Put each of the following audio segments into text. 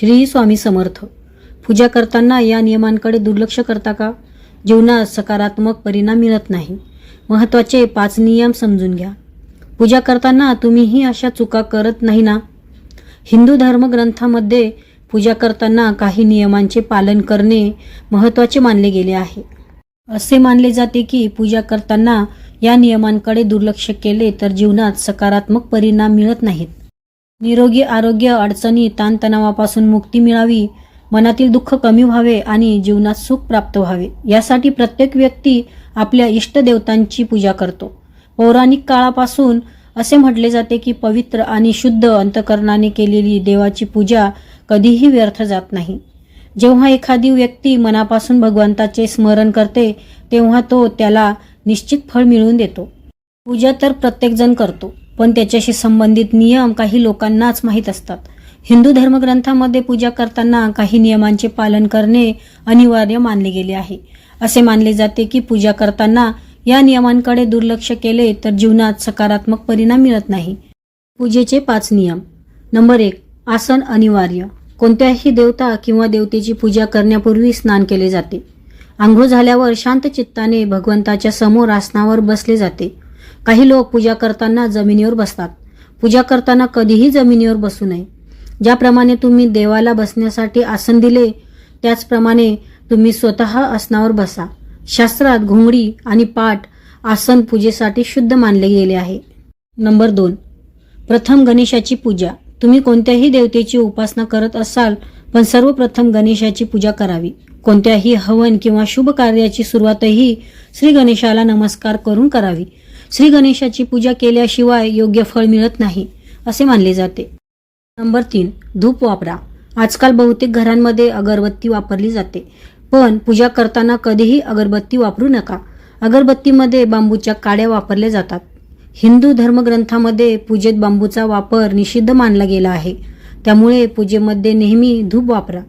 श्री स्वामी समर्थ. पूजा करताना या नियमांकडे दुर्लक्ष करता का? जीवनात सकारात्मक परिणाम मिळत नाही. महत्त्वाचे पाच नियम समजून घ्या. पूजा करताना तुम्हीही अशा चुका करत नाही ना? हिंदू धर्मग्रंथामध्ये पूजा करताना काही नियमांचे पालन करणे महत्त्वाचे मानले गेले आहे. असे मानले जाते की पूजा करताना या नियमांकडे दुर्लक्ष केले तर जीवनात सकारात्मक परिणाम मिळत नाहीत. निरोगी आरोग्य अडचणी ताणतणावापासून मुक्ती मिळावी मनातील दुःख कमी व्हावे आणि जीवनात सुख प्राप्त व्हावे. यासाठी प्रत्येक व्यक्ती आपल्या इष्टदेवतांची पूजा करतो. पौराणिक काळापासून असे म्हटले जाते की पवित्र आणि शुद्ध अंतकरणाने केलेली देवाची पूजा कधीही व्यर्थ जात नाही. जेव्हा एखादी व्यक्ती मनापासून भगवंताचे स्मरण करते तेव्हा तो त्याला निश्चित फळ मिळवून देतो. पूजा तर प्रत्येकजण करतो. पण त्याच्याशी संबंधित नियम काही लोकांनाच माहीत असतात. हिंदू धर्मग्रंथामध्ये पूजा करताना काही नियमांचे पालन करणे अनिवार्य मानले गेले आहे. असे मानले जाते की पूजा करताना या नियमांकडे दुर्लक्ष केले तर जीवनात सकारात्मक परिणाम मिळत नाही. पूजेचे पाच नियम. नंबर एक आसन अनिवार्य. कोणत्याही देवता किंवा देवतेची पूजा करण्यापूर्वी स्नान केले जाते. आंघोळ झाल्यावर शांत चित्ताने भगवंताच्या समोर आसनावर बसले जाते. काही लोक पूजा करताना जमिनीवर बसतात. पूजा करताना कधीही जमिनीवर बसू नये. ज्याप्रमाणे तुम्ही देवाला बसण्यासाठी आसन दिले त्याचप्रमाणे तुम्ही स्वतः आसनावर बसा. शास्त्रात घोंगडी आणि पाठ आसन पूजेसाठी शुद्ध मानले गेले आहे. नंबर दोन. प्रथम गणेशाची पूजा. तुम्ही कोणत्याही देवतेची उपासना करत असाल पण सर्वप्रथम गणेशाची पूजा करावी. कोणत्याही हवन किंवा शुभ कार्याची सुरुवातही श्री गणेशाला नमस्कार करून करावी. श्री गणेशाची पूजा केल्याशिवाय योग्य फळ मिळत नाही असे मानले जाते. नंबर तीन धूप वापरा. आजकाल बहुतेक घरांमध्ये अगरबत्ती वापरली जाते पण पूजा करताना कधीही अगरबत्ती वापरू नका. अगरबत्तीमध्ये बांबूच्या काड्या वापरल्या जातात. हिंदू धर्मग्रंथामध्ये पूजेत बांबूचा वापर निषिद्ध मानला गेला आहे. त्यामुळे पूजेमध्ये नेहमी धूप वापरा.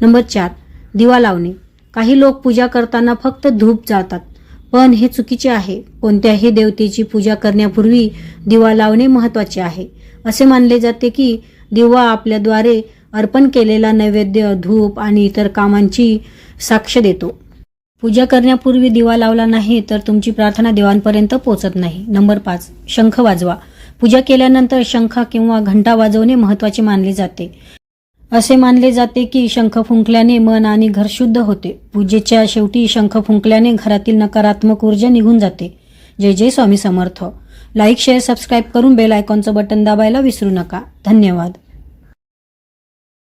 नंबर चार दिवा लावणे. काही लोक पूजा करताना फक्त धूप जातात पण हे चुकीचे आहे. कोणत्याही देवतेची पूजा करण्यापूर्वी दिवा लावणे महत्त्वाचे आहे. असे मानले जाते की दिवा आपल्याद्वारे अर्पण केलेला नैवेद्य धूप आणि इतर कामांची साक्ष देतो. पूजा करण्यापूर्वी दिवा लावला नाही तर तुमची प्रार्थना देवांपर्यंत पोहोचत नाही. नंबर पाच. शंख वाजवा. पूजा केल्यानंतर शंख किंवा घंटा वाजवणे महत्त्वाचे मानले जाते. असे मानले जाते की शंख फुंकल्याने मन आणि घर शुद्ध होते. पूजेच्या शेवटी शंख फुंकल्याने घरातील नकारात्मक ऊर्जा निघून जाते. जय जय Swami Samarth. Like share subscribe करून बेल आयकॉनचं बटन दाबायला विसरू नका. धन्यवाद.